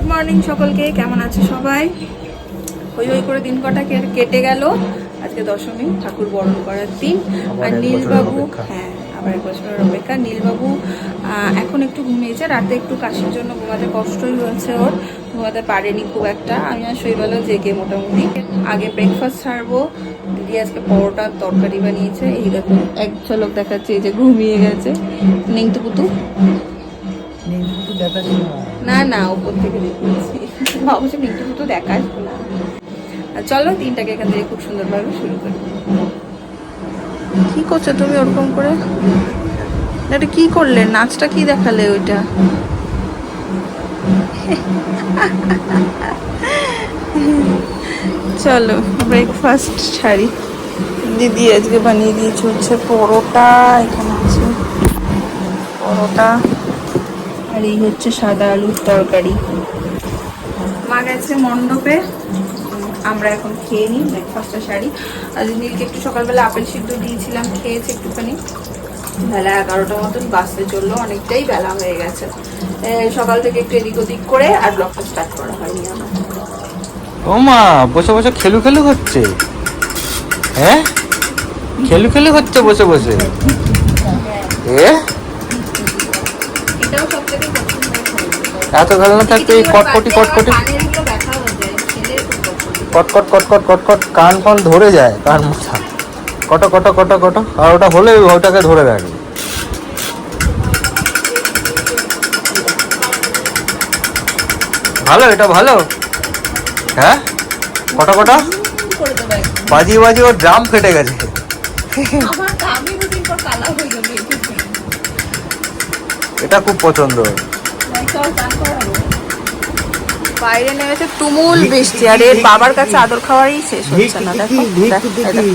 Good morning সকলকে কেমন আছে সবাই? হই হই করে দিন কটা কেটে গেল। আজকে দশমী ঠাকুর বরণ করার দিন। আর নীলবাবু হ্যাঁ আবার এক বছরের অপেক্ষা। নীলবাবু এখন একটু ঘুমিয়েছে। রাতে একটু কাশির জন্য ঘুমাতে কষ্টই হয়েছে ওর। ঘুমাতে পারেনি খুব একটা। আমি আর শৈবালও জেগে মোটামুটি। আগে ব্রেকফাস্ট ছাড়বো। দিদি আজকে পরোটা তরকারি বানিয়েছে। এই দেখুন এক ঝলক দেখাচ্ছে এই যে ঘুমিয়ে গেছে। নেংটু পুতু? না। না উপর থেকে দেখেছি ভাবছি মিন্টু তো দেখাস না। আর চলো তিনটাকে এখান থেকে খুব সুন্দরভাবে শুরু করি। কি করছ তুমি ওরকম করে? এটা কি করলে? নাচটা কি দেখালে ওইটা? চলো ব্রেকফাস্ট ছাড়ি দিদি আজকে বানিয়ে দিয়েছে হচ্ছে পরোটা এখানে আছে পরোটা। আর এই হচ্ছে সাদা আলুর তরকারি। মা গেছে মণ্ডপে। আমরা এখন খেয়ে নিই ব্রেকফাস্টটা সারি। আজ নীলকে একটু সকালবেলা আপেল সিদ্ধ দিয়েছিলাম, খেয়েছে একটুখানি। বেলা এগারোটা মতন বাসতে চলল, অনেকটাই বেলা হয়ে গেছে। সকাল থেকে একটু এদিক ওদিক করে আর ব্লগটা স্টার্ট করা হয়নি আমার। ও মা, বসে বসে খেলু খেলু হচ্ছে? হ্যাঁ? খেলু খেলু হচ্ছে বসে বসে? এ? এটাও সব থেকে পছন্দের এত থাকতে এই কটকটি কটকটি। কটকট কটকট কটকট কান ফান ধরে যায় কান মাথা। কট কট কট কট আর ওটা হলে ওটাকে ধরে রাখবে ভালো এটা ভালো? হ্যাঁ? কটা কটা। বাজিয়ে বাজিয়ে ওর ড্রাম ফেটে গেছে। আমার কালা হয়ে। এটা খুব পছন্দ বাইরে নেমেছে তুমুল বৃষ্টি আর এর বাবার কাছে আদর খাওয়ারই শেষ হচ্ছে না দেখো এই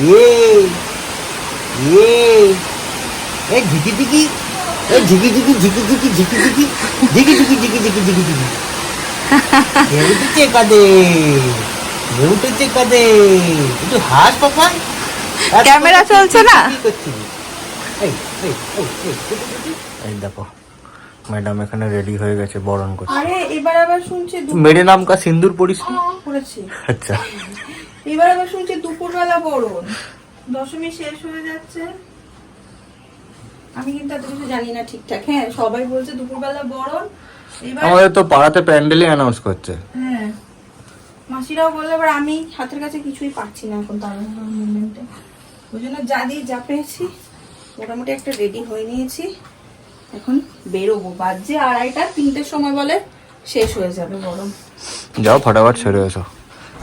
ইয়ে ইয়ে এ ঝিকি ঝিকি এ ঝিকি ঝিকি ঝিকি ঝিকি ঝিকি ঝিকি ঝিকি ঝিকি ঝিকি ঝিকি ঝিকি ঝিকি এ উঠেছে কাদে এ উঠেছে কাদে একটু হাস পাপা ক্যামেরা চলছে না? এই এই দেখো। ম্যাডাম এখানে রেডি হয়ে গেছে বরণ করতে আরে এবার আবার শুনছি মেরে নাম কা সিন্দুর পড়িস? পড়েছি আচ্ছা। এবার আবার শুনছি দুপুরবেলা বরণ। দশমী শেষ হয়ে যাচ্ছে। আমি কিন্তু এত কিছু জানি না ঠিকঠাক। হ্যাঁ সবাই বলছে দুপুরবেলা বরণ। এবার আমাদের তো পাড়াতে প্যান্ডেলই অ্যানাউন্স করছে। হ্যাঁ। মাসিরাও বলল এবার আমি হাতের কাছে কিছুই পাচ্ছি না এখন তার মুভমেন্টে ওই জন্য যা দিয়ে যা পেয়েছি মোটামুটি একটা রেডি হয়ে নিয়েছি। এখন বেরোবো। বাজে আড়াইটা তিনটের সময় বলে শেষ হয়ে যাবে গরম। যাও ফটাফট সেরে এসো।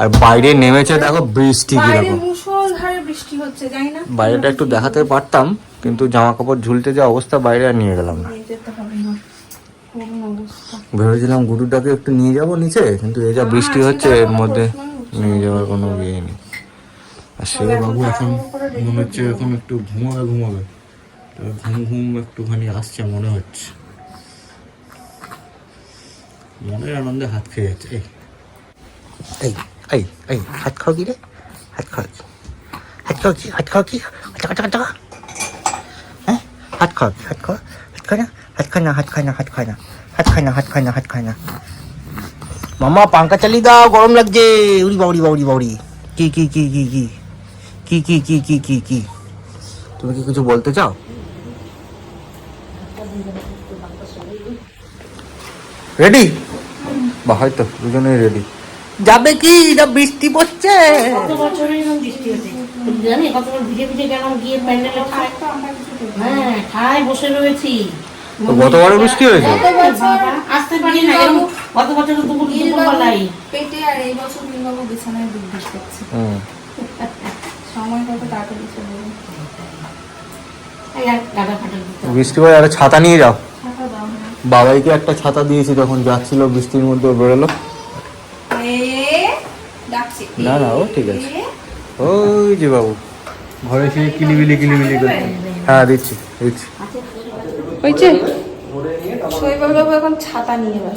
আর বাইরে নেমেছে দেখো বৃষ্টি বাইরে মুসলধারে বৃষ্টি হচ্ছে জানি না। বাইরেটা একটু দেখাতে পারতাম কিন্তু জামা কাপড় ঝুলতে যে অবস্থা বাইরে আর নিয়ে গেলাম না। ভেবেছিলাম গুরুটাকে একটু নিয়ে যাব নিচে কিন্তু এই যা বৃষ্টি হচ্ছে এর মধ্যে নিয়ে যাওয়ার কোনো ইয়ে নেই। আর সে বাবু এখন মনে হচ্ছে এখন একটু ঘুমাবে ঘুমাবে। তবে ঘুম ঘুম একটুখানি আসছে মনে হচ্ছে মনের আনন্দে হাত খেয়ে যাচ্ছে এই এই এই এই হাত খাও কি রে হাত খাও কি হাত খাও কি হাত খাও কি হাত খাও হাত হ্যাঁ হাত খাও কি হাত খাও হাত খায় না হাত খায় না হাত খায় না হাত খায় না হাত খায় না হাত খায় না হাত খায় না মামা পাঙ্খা চালিয়ে দাও গরম লাগছে উড়ি বাউরি বাউরি বাউরি কি কি কি কি কি কি কি কি কি কি কি তুমি কি কিছু বলতে চাও রেডি বা হয়তো দুজনেই রেডি যাবে কি? না বৃষ্টি পড়ছে। কত বছর বৃষ্টি হচ্ছে? জানি কত ভিজে ভিজে গেলাম গিয়ে প্যান্ডেলে ঠায় হ্যাঁ ঠায় বসে রয়েছি। তো বৃষ্টি হয়েছে? আসতে পারি না গত বছর দুপুর দুপুর বেলায়। পেটে আর এই বছর নীলবাবু বিছানায় সময় কত তাড়াতাড়ি চলে আর বৃষ্টি পড়ে একটা ছাতা নিয়ে যাও। বাবাইকে একটা ছাতা দিয়েছি তখন যাচ্ছিল বৃষ্টির মধ্যে বেরোলো। না না ও ঠিক আছে। ওই যে বাবু। ঘরে সে কিলিবিলি কিলিবিলি করে। হ্যাঁ দিচ্ছি দিচ্ছি। হয়েছে এখন ছাতা নিয়ে আচ্ছা।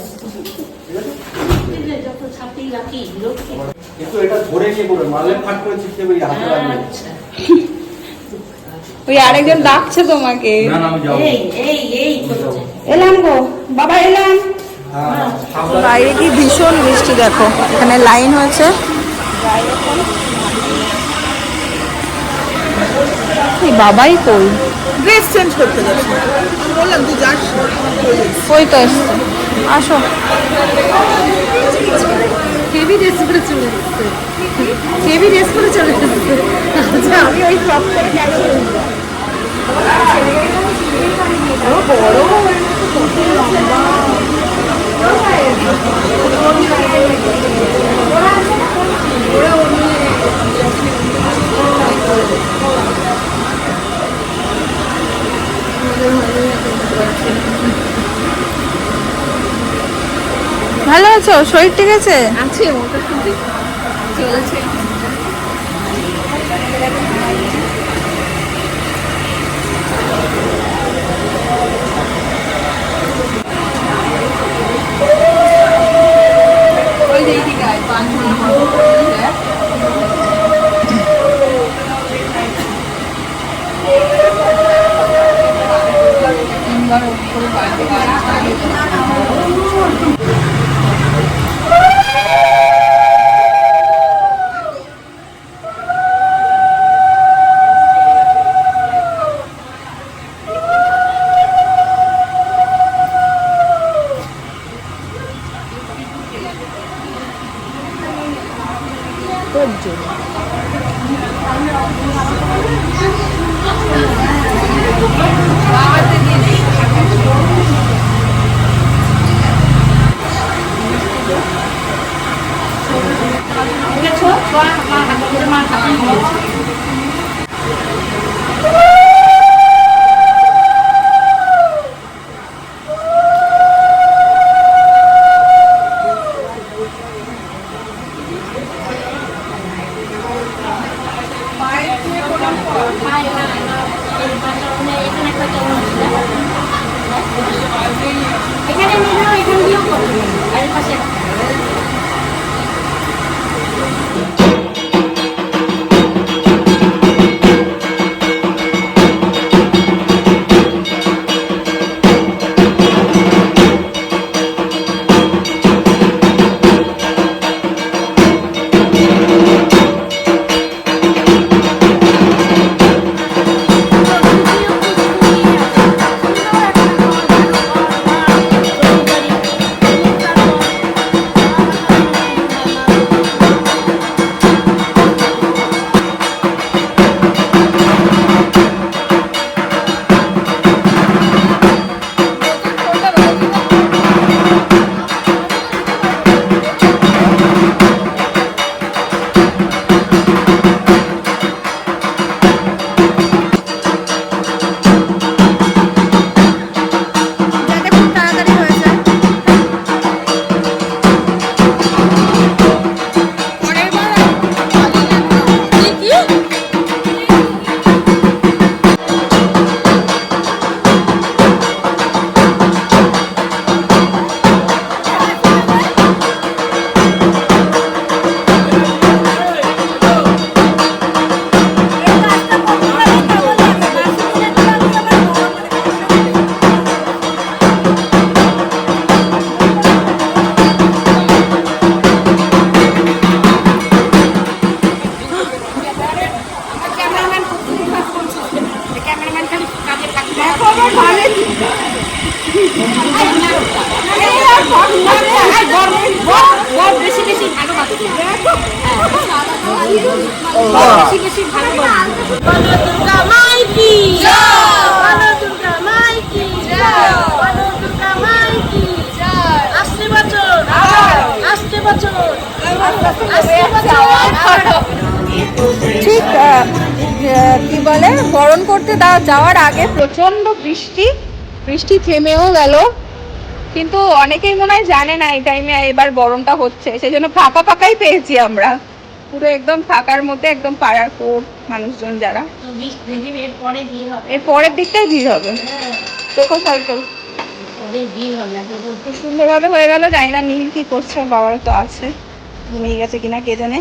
ওই আরেকজন ডাকছে তোমাকে। এই এই এই এলাম গো বাবা এলাম। বাইরে কি ভীষণ বৃষ্টি দেখো এখানে লাইন হয়েছে। বাবাই কই? ড্রেস চেঞ্জ করতে যাচ্ছি। বললাম তুই যাস কই তো এসছে? আসো। হেভি ড্রেস করে চলে এসছে। হেভি ড্রেস করে চলে এসছে। আচ্ছা আমি ওই ফ্রক করে ভালো আছো? শরীর ঠিক আছে? আছে শুনতে চলেছে। 我们不买，不买。বাঁচবে ঠিক কি বলে, বরণ করতে যাওয়ার আগে প্রচণ্ড বৃষ্টি। বৃষ্টি থেমেও গেল। কিন্তু অনেকেই মনে হয় জানে না এই টাইমে এবার বরণটা হচ্ছে। সেই জন্য ফাঁকা ফাঁকাই পেয়েছি আমরা। পুরো একদম ফাঁকার মধ্যে একদম পাড়ার কোর মানুষজন যারা। এর পরের দিকটাই ভিড় হবে। বলতে খুব সুন্দরভাবে হয়ে গেল জানি না নীল কি করছে বাবার তো আছে। ঘুমিয়ে গেছে কিনা কে জানে?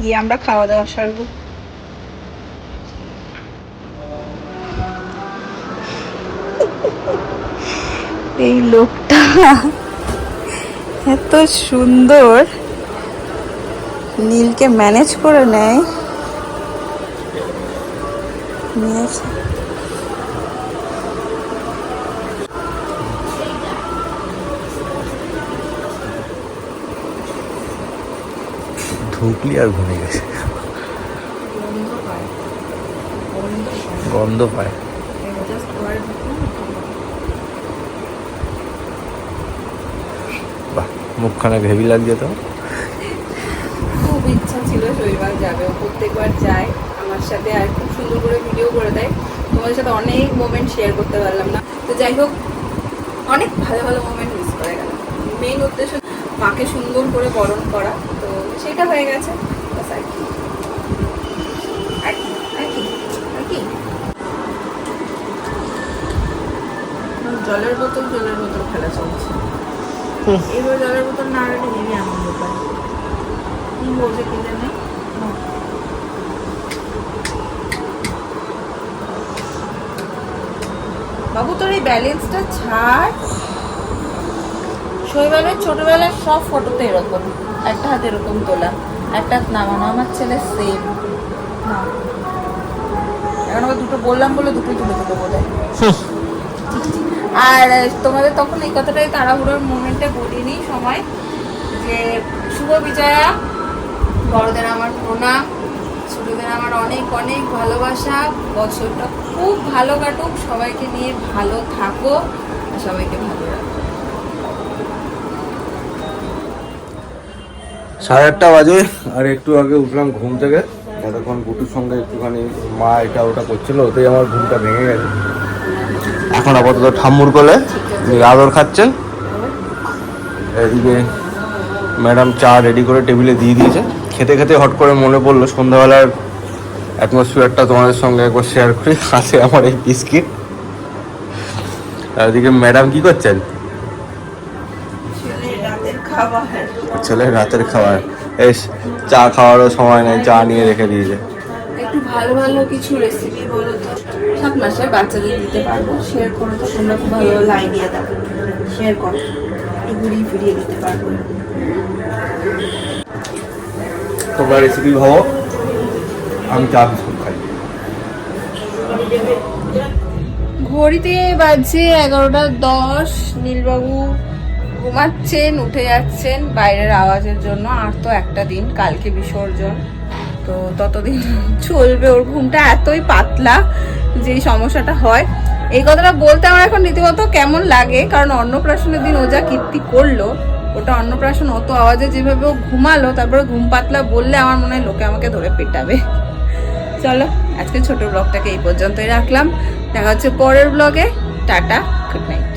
গিয়ে আমরা খাওয়া দাওয়া সারবো। এই লোকটা এত সুন্দর। নীলকে ম্যানেজ করে নেয়। ঢুকলি আর ঘুমিয়ে গেছে। গন্ধ পায়। বাহ, মুখখানে হেভি লাগছে তো। ইচ্ছা ছিল শৈবাল যাবে ও প্রত্যেকবার যায়। আমার সাথে আর খুব সুন্দর করে ভিডিও করে দেয়। তোমাদের সাথে অনেক মোমেন্ট শেয়ার করতে পারলাম না। তো যাই হোক অনেক ভালো ভালো মোমেন্ট মিস করে গেল মেইন উদ্দেশ্য মাকে সুন্দর করে বরণ করা। তো সেটা হয়ে গেছে। জলের বোতল জলের বোতল খেলা চলছে। এবার জলের বোতল না রাখলে হেবি আনন্দ পায়। বাবু, তোর এই ব্যালেন্সটা ছাড়। শৈবালের ছোটবেলার সব ফটোতে এরকম। একটা হাতে এরকম তোলা। একটা নামানো আমার ছেলে সেম এখন আবার দুটো বললাম বলে দুটো তুলে তুলে বলে। আর তোমাদের তখন এই কথাটাই তাড়াহুড়োর মোমেন্টে বলিনি সময়, যে শুভ বিজয়া। বড়দের আমার প্রণাম, ছোটদের আমার অনেক অনেক ভালোবাসা। বছরটা খুব ভালো কাটুক, সবাইকে নিয়ে ভালো থাকো আর সবাইকে ভালো সাড়ে আটটা বাজে, আর একটু আগে উঠলাম ঘুম থেকে। এতক্ষণ গুটুর সঙ্গে একটুখানি মা এটা ওটা করছিল, ওতেই আমার ঘুমটা ভেঙে গেছে। এখন আপাতত ঠাম্মুর কোলে আদর খাচ্ছেন। এদিকে ম্যাডাম চা রেডি করে টেবিলে দিয়ে দিয়েছে। খেতে খেতে হট করে মনে পড়ল সন্ধ্যাবেলার অ্যাটমসফিয়ারটা তোমাদের সঙ্গে একবার শেয়ার করি আছে আমার এই বিস্কিট আর এদিকে ম্যাডাম কি করছেন? ছেলে রাতের খাবার। এস চা খাওয়ারও সময় নেই চা নিয়ে রেখে দিয়েছে। একটু ভালো ভালো কিছু রেসিপি বলো তো। সাত মাসের বাচ্চাদের দিতে পারব শেয়ার করো তো তোমরা খুব ভালো ভালো আইডিয়া দাও। শেয়ার করো একটু ঘুরিয়ে ফিরিয়ে দিতে পারব। তোমরা রেসিপি ভাবো। আমি চা বিস্কুট খাই। ঘড়িতে বাজছে এগারোটা দশ, নীলবাবু ঘুমাচ্ছেন, উঠে যাচ্ছেন, বাইরের আওয়াজের জন্য। আর তো একটা দিন, কালকে বিসর্জন। তো ততদিন চলবে ওর ঘুমটা এতই পাতলা যে সমস্যাটা হয়। এই কথাটা বলতে আমার এখন রীতিমতো কেমন লাগে, কারণ অন্নপ্রাশনের দিন ও যা কীর্তি করল ওটা অন্নপ্রাশন, অত আওয়াজে যেভাবে ও ঘুমালো, তারপরে ঘুম পাতলা বললে আমার মনে হয় লোকে আমাকে ধরে পেটাবে। চলো আজকে ছোট ব্লগটাকে এই পর্যন্তই রাখলাম। দেখা হচ্ছে পরের ব্লগে। Tata good night